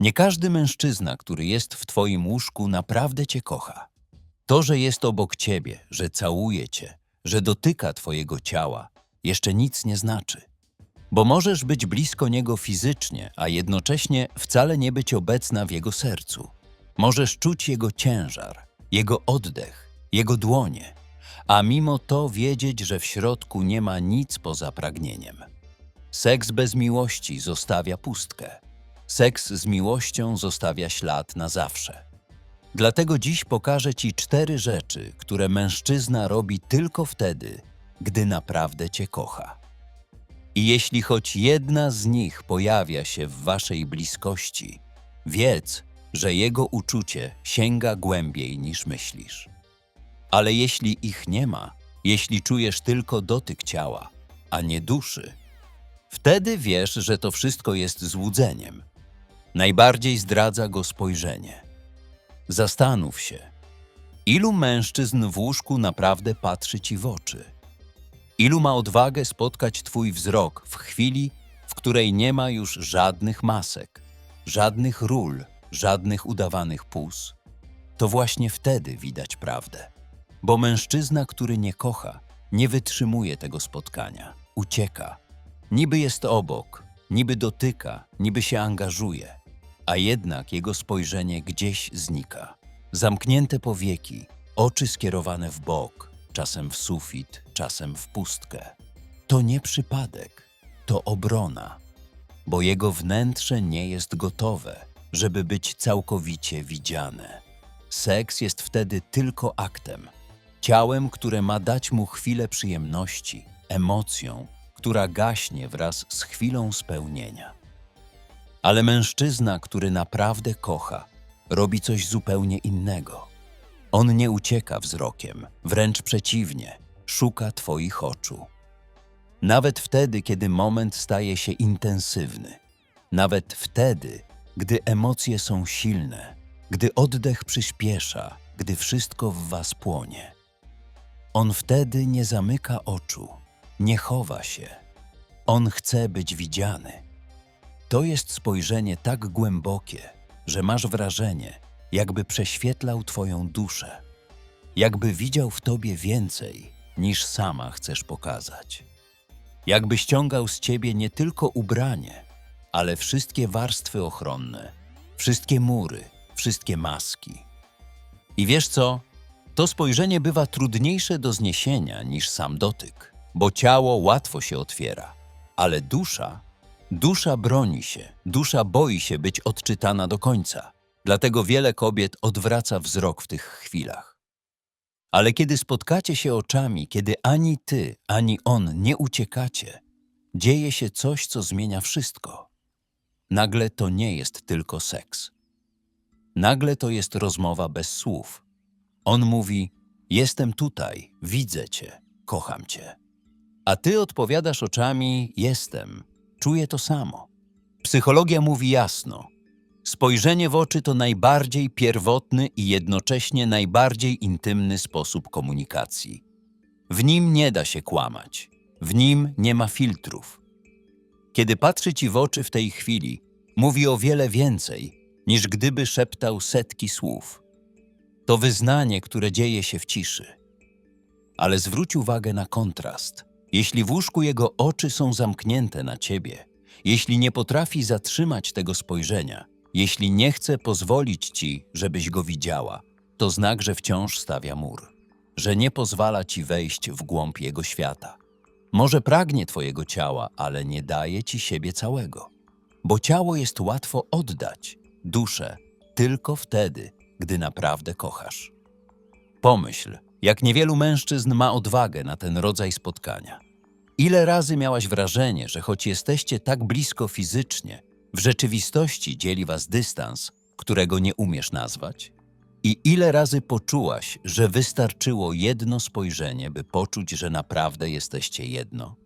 Nie każdy mężczyzna, który jest w twoim łóżku, naprawdę cię kocha. To, że jest obok ciebie, że całuje cię, że dotyka twojego ciała, jeszcze nic nie znaczy. Bo możesz być blisko niego fizycznie, a jednocześnie wcale nie być obecna w jego sercu. Możesz czuć jego ciężar, jego oddech, jego dłonie, a mimo to wiedzieć, że w środku nie ma nic poza pragnieniem. Seks bez miłości zostawia pustkę. Seks z miłością zostawia ślad na zawsze. Dlatego dziś pokażę Ci cztery rzeczy, które mężczyzna robi tylko wtedy, gdy naprawdę Cię kocha. I jeśli choć jedna z nich pojawia się w Waszej bliskości, wiedz, że jego uczucie sięga głębiej niż myślisz. Ale jeśli ich nie ma, jeśli czujesz tylko dotyk ciała, a nie duszy, wtedy wiesz, że to wszystko jest złudzeniem. Najbardziej zdradza go spojrzenie. Zastanów się, ilu mężczyzn w łóżku naprawdę patrzy ci w oczy? Ilu ma odwagę spotkać twój wzrok w chwili, w której nie ma już żadnych masek, żadnych ról, żadnych udawanych pus? To właśnie wtedy widać prawdę. Bo mężczyzna, który nie kocha, nie wytrzymuje tego spotkania, ucieka. Niby jest obok, niby dotyka, niby się angażuje, a jednak jego spojrzenie gdzieś znika. Zamknięte powieki, oczy skierowane w bok, czasem w sufit, czasem w pustkę. To nie przypadek, to obrona, bo jego wnętrze nie jest gotowe, żeby być całkowicie widziane. Seks jest wtedy tylko aktem, ciałem, które ma dać mu chwilę przyjemności, emocją, która gaśnie wraz z chwilą spełnienia. Ale mężczyzna, który naprawdę kocha, robi coś zupełnie innego. On nie ucieka wzrokiem, wręcz przeciwnie, szuka Twoich oczu. Nawet wtedy, kiedy moment staje się intensywny, nawet wtedy, gdy emocje są silne, gdy oddech przyspiesza, gdy wszystko w Was płonie. On wtedy nie zamyka oczu, nie chowa się. On chce być widziany. To jest spojrzenie tak głębokie, że masz wrażenie, jakby prześwietlał Twoją duszę, jakby widział w Tobie więcej, niż sama chcesz pokazać. Jakby ściągał z Ciebie nie tylko ubranie, ale wszystkie warstwy ochronne, wszystkie mury, wszystkie maski. I wiesz co? To spojrzenie bywa trudniejsze do zniesienia niż sam dotyk, bo ciało łatwo się otwiera, ale dusza, dusza broni się, dusza boi się być odczytana do końca. Dlatego wiele kobiet odwraca wzrok w tych chwilach. Ale kiedy spotkacie się oczami, kiedy ani ty, ani on nie uciekacie, dzieje się coś, co zmienia wszystko. Nagle to nie jest tylko seks. Nagle to jest rozmowa bez słów. On mówi: Jestem tutaj, widzę cię, kocham cię. A ty odpowiadasz oczami: Jestem, czuję to samo. Psychologia mówi jasno: spojrzenie w oczy to najbardziej pierwotny i jednocześnie najbardziej intymny sposób komunikacji. W nim nie da się kłamać, w nim nie ma filtrów. Kiedy patrzy ci w oczy w tej chwili, mówi o wiele więcej, niż gdyby szeptał setki słów. To wyznanie, które dzieje się w ciszy. Ale zwróć uwagę na kontrast. Jeśli w łóżku jego oczy są zamknięte na ciebie, jeśli nie potrafi zatrzymać tego spojrzenia, jeśli nie chce pozwolić ci, żebyś go widziała, to znak, że wciąż stawia mur, że nie pozwala ci wejść w głąb jego świata. Może pragnie twojego ciała, ale nie daje ci siebie całego, bo ciało jest łatwo oddać, duszę tylko wtedy, gdy naprawdę kochasz. Pomyśl, jak niewielu mężczyzn ma odwagę na ten rodzaj spotkania. Ile razy miałaś wrażenie, że choć jesteście tak blisko fizycznie, w rzeczywistości dzieli was dystans, którego nie umiesz nazwać? I ile razy poczułaś, że wystarczyło jedno spojrzenie, by poczuć, że naprawdę jesteście jedno?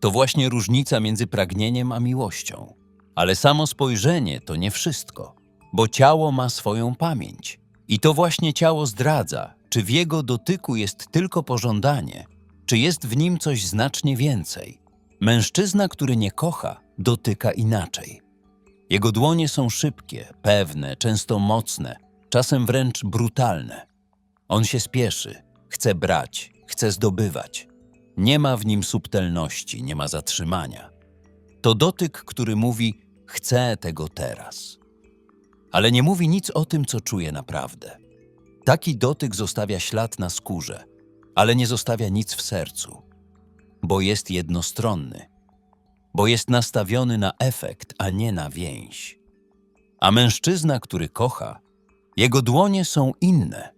To właśnie różnica między pragnieniem a miłością. Ale samo spojrzenie to nie wszystko, bo ciało ma swoją pamięć. I to właśnie ciało zdradza, czy w jego dotyku jest tylko pożądanie, czy jest w nim coś znacznie więcej. Mężczyzna, który nie kocha, dotyka inaczej. Jego dłonie są szybkie, pewne, często mocne, czasem wręcz brutalne. On się spieszy, chce brać, chce zdobywać. Nie ma w nim subtelności, nie ma zatrzymania. To dotyk, który mówi: Chcę tego teraz. Ale nie mówi nic o tym, co czuje naprawdę. Taki dotyk zostawia ślad na skórze, ale nie zostawia nic w sercu, bo jest jednostronny, bo jest nastawiony na efekt, a nie na więź. A mężczyzna, który kocha, jego dłonie są inne,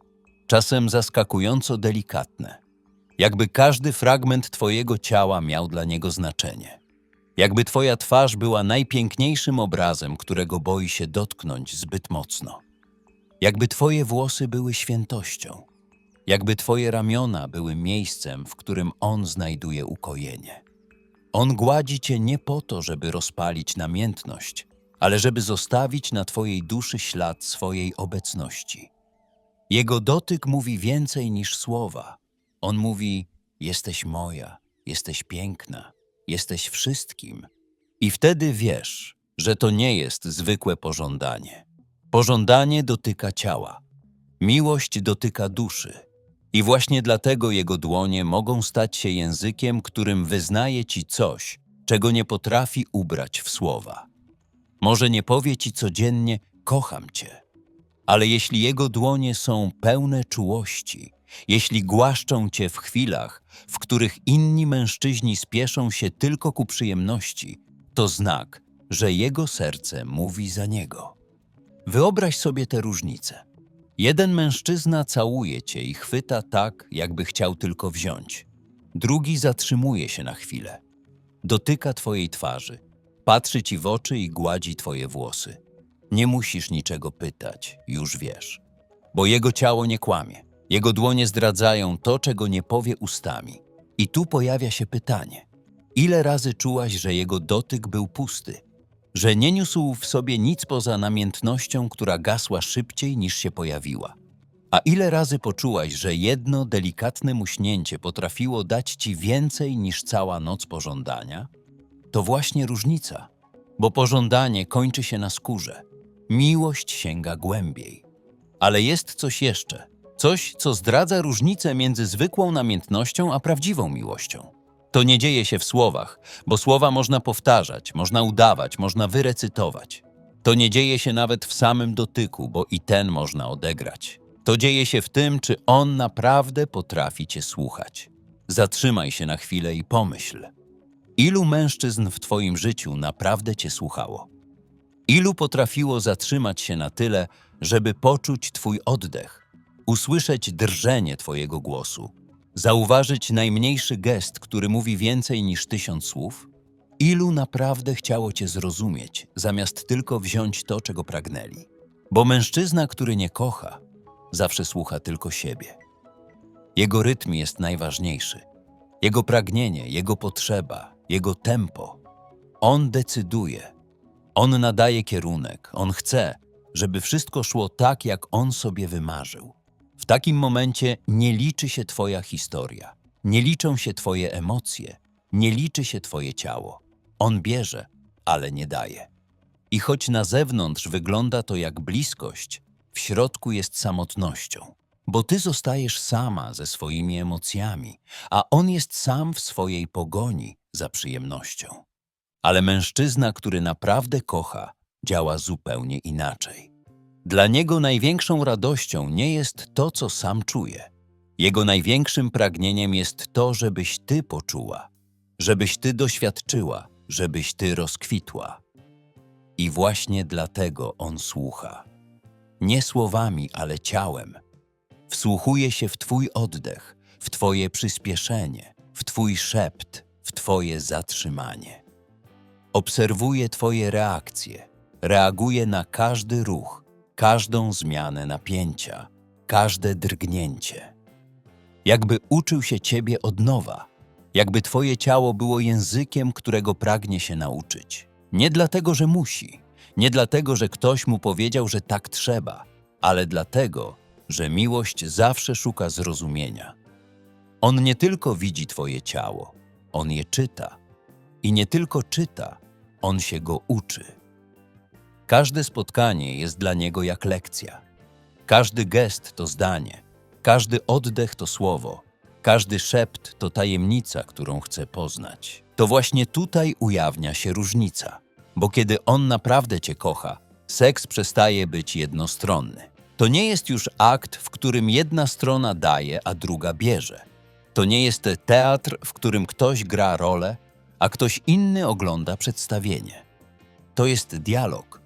czasem zaskakująco delikatne, jakby każdy fragment Twojego ciała miał dla niego znaczenie. Jakby Twoja twarz była najpiękniejszym obrazem, którego boi się dotknąć zbyt mocno. Jakby Twoje włosy były świętością. Jakby Twoje ramiona były miejscem, w którym On znajduje ukojenie. On gładzi Cię nie po to, żeby rozpalić namiętność, ale żeby zostawić na Twojej duszy ślad swojej obecności. Jego dotyk mówi więcej niż słowa. On mówi: Jesteś moja, jesteś piękna, jesteś wszystkim. I wtedy wiesz, że to nie jest zwykłe pożądanie. Pożądanie dotyka ciała, miłość dotyka duszy. I właśnie dlatego jego dłonie mogą stać się językiem, którym wyznaje ci coś, czego nie potrafi ubrać w słowa. Może nie powie ci codziennie: Kocham cię, ale jeśli jego dłonie są pełne czułości, jeśli głaszczą cię w chwilach, w których inni mężczyźni spieszą się tylko ku przyjemności, to znak, że jego serce mówi za niego. Wyobraź sobie tę różnicę. Jeden mężczyzna całuje cię i chwyta tak, jakby chciał tylko wziąć. Drugi zatrzymuje się na chwilę. Dotyka twojej twarzy, patrzy ci w oczy i gładzi twoje włosy. Nie musisz niczego pytać, już wiesz. Bo jego ciało nie kłamie. Jego dłonie zdradzają to, czego nie powie ustami. I tu pojawia się pytanie: ile razy czułaś, że jego dotyk był pusty? Że nie niósł w sobie nic poza namiętnością, która gasła szybciej niż się pojawiła? A ile razy poczułaś, że jedno delikatne muśnięcie potrafiło dać ci więcej niż cała noc pożądania? To właśnie różnica, bo pożądanie kończy się na skórze, miłość sięga głębiej. Ale jest coś jeszcze, coś, co zdradza różnicę między zwykłą namiętnością a prawdziwą miłością. To nie dzieje się w słowach, bo słowa można powtarzać, można udawać, można wyrecytować. To nie dzieje się nawet w samym dotyku, bo i ten można odegrać. To dzieje się w tym, czy on naprawdę potrafi cię słuchać. Zatrzymaj się na chwilę i pomyśl. Ilu mężczyzn w twoim życiu naprawdę cię słuchało? Ilu potrafiło zatrzymać się na tyle, żeby poczuć twój oddech, usłyszeć drżenie twojego głosu, zauważyć najmniejszy gest, który mówi więcej niż tysiąc słów? Ilu naprawdę chciało cię zrozumieć, zamiast tylko wziąć to, czego pragnęli? Bo mężczyzna, który nie kocha, zawsze słucha tylko siebie. Jego rytm jest najważniejszy. Jego pragnienie, jego potrzeba, jego tempo. On decyduje. On nadaje kierunek. On chce, żeby wszystko szło tak, jak on sobie wymarzył. W takim momencie nie liczy się Twoja historia, nie liczą się Twoje emocje, nie liczy się Twoje ciało. On bierze, ale nie daje. I choć na zewnątrz wygląda to jak bliskość, w środku jest samotnością, bo Ty zostajesz sama ze swoimi emocjami, a On jest sam w swojej pogoni za przyjemnością. Ale mężczyzna, który naprawdę kocha, działa zupełnie inaczej. Dla niego największą radością nie jest to, co sam czuje. Jego największym pragnieniem jest to, żebyś ty poczuła, żebyś ty doświadczyła, żebyś ty rozkwitła. I właśnie dlatego on słucha. Nie słowami, ale ciałem. Wsłuchuje się w Twój oddech, w Twoje przyspieszenie, w Twój szept, w Twoje zatrzymanie. Obserwuje Twoje reakcje, reaguje na każdy ruch, każdą zmianę napięcia, każde drgnięcie. Jakby uczył się Ciebie od nowa, jakby Twoje ciało było językiem, którego pragnie się nauczyć. Nie dlatego, że musi, nie dlatego, że ktoś mu powiedział, że tak trzeba, ale dlatego, że miłość zawsze szuka zrozumienia. On nie tylko widzi Twoje ciało, on je czyta. I nie tylko czyta, on się go uczy. Każde spotkanie jest dla niego jak lekcja. Każdy gest to zdanie, każdy oddech to słowo, każdy szept to tajemnica, którą chce poznać. To właśnie tutaj ujawnia się różnica, bo kiedy on naprawdę cię kocha, seks przestaje być jednostronny. To nie jest już akt, w którym jedna strona daje, a druga bierze. To nie jest teatr, w którym ktoś gra rolę, a ktoś inny ogląda przedstawienie. To jest dialog,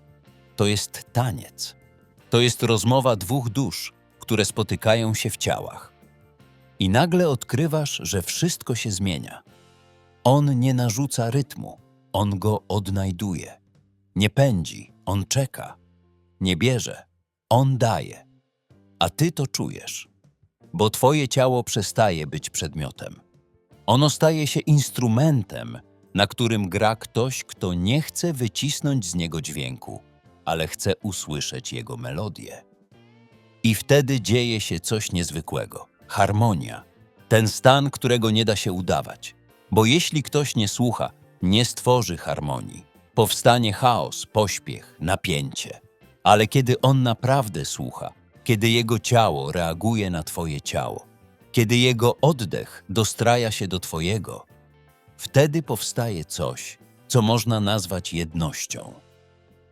to jest taniec, to jest rozmowa dwóch dusz, które spotykają się w ciałach. I nagle odkrywasz, że wszystko się zmienia. On nie narzuca rytmu, on go odnajduje. Nie pędzi, on czeka. Nie bierze, on daje. A ty to czujesz, bo twoje ciało przestaje być przedmiotem. Ono staje się instrumentem, na którym gra ktoś, kto nie chce wycisnąć z niego dźwięku, ale chce usłyszeć jego melodię. I wtedy dzieje się coś niezwykłego harmonia. Ten stan, którego nie da się udawać. Bo jeśli ktoś nie słucha, nie stworzy harmonii. Powstanie chaos, pośpiech, napięcie. Ale kiedy on naprawdę słucha, kiedy jego ciało reaguje na Twoje ciało, kiedy jego oddech dostraja się do Twojego, wtedy powstaje coś, co można nazwać jednością.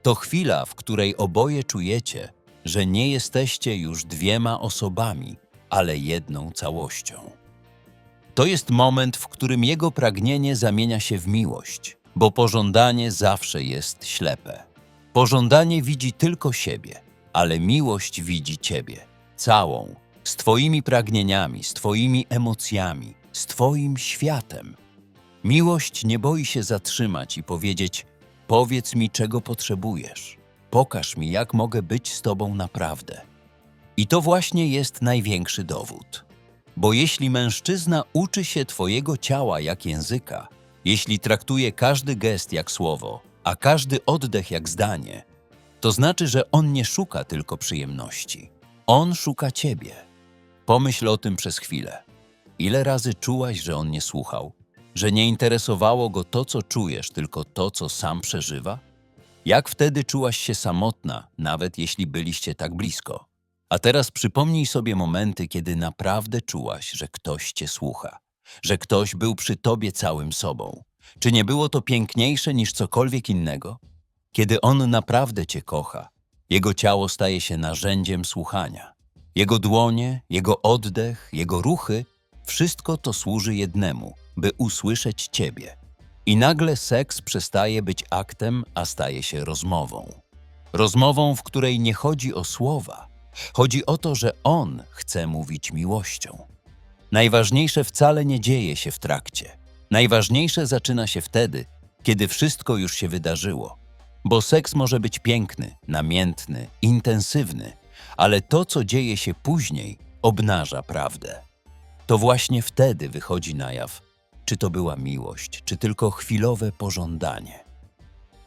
To chwila, w której oboje czujecie, że nie jesteście już dwiema osobami, ale jedną całością. To jest moment, w którym jego pragnienie zamienia się w miłość, bo pożądanie zawsze jest ślepe. Pożądanie widzi tylko siebie, ale miłość widzi ciebie, całą, z twoimi pragnieniami, z twoimi emocjami, z twoim światem. Miłość nie boi się zatrzymać i powiedzieć: Powiedz mi, czego potrzebujesz. Pokaż mi, jak mogę być z tobą naprawdę. I to właśnie jest największy dowód. Bo jeśli mężczyzna uczy się Twojego ciała jak języka, jeśli traktuje każdy gest jak słowo, a każdy oddech jak zdanie, to znaczy, że on nie szuka tylko przyjemności. On szuka Ciebie. Pomyśl o tym przez chwilę. Ile razy czułaś, że on nie słuchał? Że nie interesowało go to, co czujesz, tylko to, co sam przeżywa? Jak wtedy czułaś się samotna, nawet jeśli byliście tak blisko? A teraz przypomnij sobie momenty, kiedy naprawdę czułaś, że ktoś cię słucha, że ktoś był przy tobie całym sobą. Czy nie było to piękniejsze niż cokolwiek innego? Kiedy on naprawdę cię kocha, jego ciało staje się narzędziem słuchania. Jego dłonie, jego oddech, jego ruchy wszystko to służy jednemu, by usłyszeć ciebie. I nagle seks przestaje być aktem, a staje się rozmową. Rozmową, w której nie chodzi o słowa, Chodzi o to, że On chce mówić miłością. Najważniejsze wcale nie dzieje się w trakcie. Najważniejsze zaczyna się wtedy, kiedy wszystko już się wydarzyło. Bo seks może być piękny, namiętny, intensywny, ale to, co dzieje się później, obnaża prawdę. To właśnie wtedy wychodzi na jaw, czy to była miłość, czy tylko chwilowe pożądanie.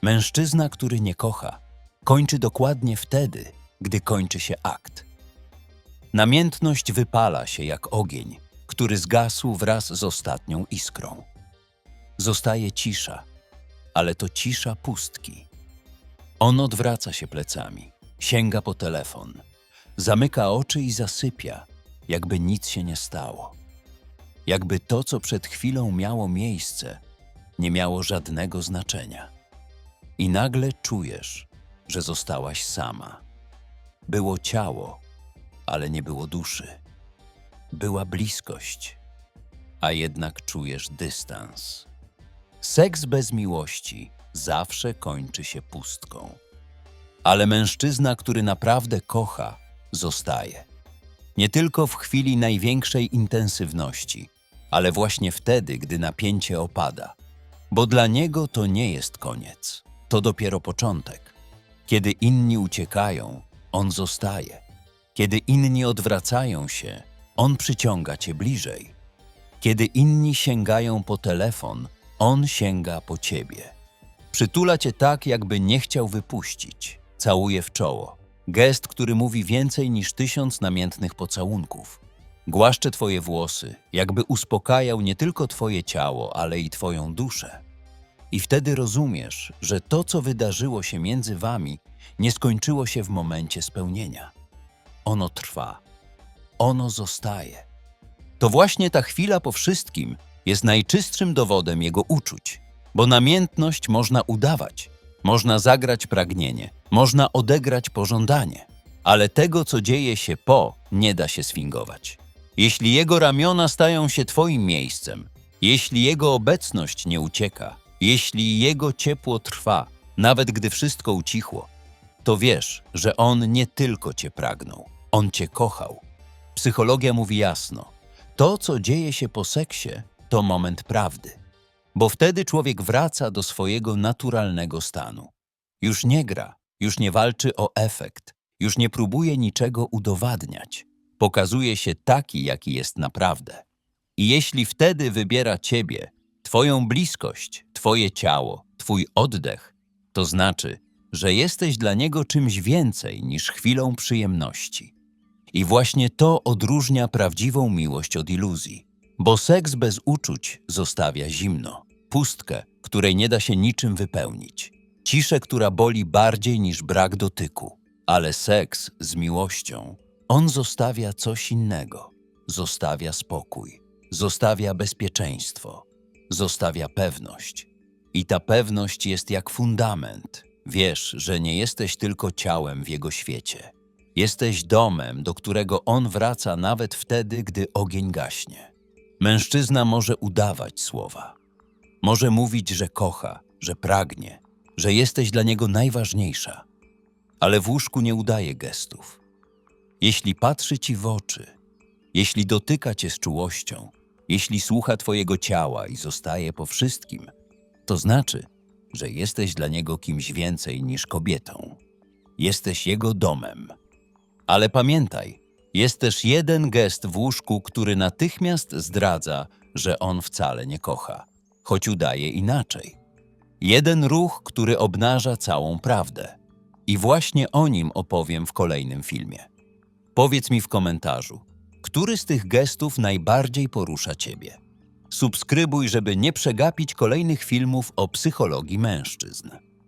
Mężczyzna, który nie kocha, kończy dokładnie wtedy, gdy kończy się akt. Namiętność wypala się jak ogień, który zgasł wraz z ostatnią iskrą. Zostaje cisza, ale to cisza pustki. On odwraca się plecami, sięga po telefon, zamyka oczy i zasypia, jakby nic się nie stało. Jakby to, co przed chwilą miało miejsce, nie miało żadnego znaczenia. I nagle czujesz, że zostałaś sama. Było ciało, ale nie było duszy. Była bliskość, a jednak czujesz dystans. Seks bez miłości zawsze kończy się pustką. Ale mężczyzna, który naprawdę kocha, zostaje. Nie tylko w chwili największej intensywności, ale właśnie wtedy, gdy napięcie opada. Bo dla niego to nie jest koniec, to dopiero początek. Kiedy inni uciekają, on zostaje. Kiedy inni odwracają się, on przyciąga cię bliżej. Kiedy inni sięgają po telefon, on sięga po ciebie. Przytula cię tak, jakby nie chciał wypuścić. Całuje w czoło. Gest, który mówi więcej niż tysiąc namiętnych pocałunków. Głaszcze twoje włosy, jakby uspokajał nie tylko twoje ciało, ale i twoją duszę. I wtedy rozumiesz, że to, co wydarzyło się między wami, nie skończyło się w momencie spełnienia. Ono trwa. Ono zostaje. To właśnie ta chwila po wszystkim jest najczystszym dowodem jego uczuć, bo namiętność można udawać, można zagrać pragnienie, można odegrać pożądanie, ale tego, co dzieje się po, nie da się sfingować. Jeśli jego ramiona stają się twoim miejscem, jeśli jego obecność nie ucieka, jeśli jego ciepło trwa, nawet gdy wszystko ucichło, to wiesz, że on nie tylko cię pragnął, on cię kochał. Psychologia mówi jasno: to, co dzieje się po seksie, to moment prawdy, bo wtedy człowiek wraca do swojego naturalnego stanu. Już nie gra, już nie walczy o efekt, już nie próbuje niczego udowadniać. Pokazuje się taki, jaki jest naprawdę. I jeśli wtedy wybiera ciebie, twoją bliskość, twoje ciało, twój oddech, to znaczy, że jesteś dla niego czymś więcej niż chwilą przyjemności. I właśnie to odróżnia prawdziwą miłość od iluzji, bo seks bez uczuć zostawia zimno, pustkę, której nie da się niczym wypełnić, ciszę, która boli bardziej niż brak dotyku, ale seks z miłością, on zostawia coś innego, zostawia spokój, zostawia bezpieczeństwo, zostawia pewność. I ta pewność jest jak fundament. Wiesz, że nie jesteś tylko ciałem w jego świecie. Jesteś domem, do którego on wraca nawet wtedy, gdy ogień gaśnie. Mężczyzna może udawać słowa. Może mówić, że kocha, że pragnie, że jesteś dla niego najważniejsza. Ale w łóżku nie udaje gestów. Jeśli patrzy ci w oczy, jeśli dotyka cię z czułością, jeśli słucha twojego ciała i zostaje po wszystkim, to znaczy, że jesteś dla niego kimś więcej niż kobietą. Jesteś jego domem. Ale pamiętaj, jest też jeden gest w łóżku, który natychmiast zdradza, że on wcale nie kocha, choć udaje inaczej. Jeden ruch, który obnaża całą prawdę. I właśnie o nim opowiem w kolejnym filmie. Powiedz mi w komentarzu, który z tych gestów najbardziej porusza Ciebie. Subskrybuj, żeby nie przegapić kolejnych filmów o psychologii mężczyzn.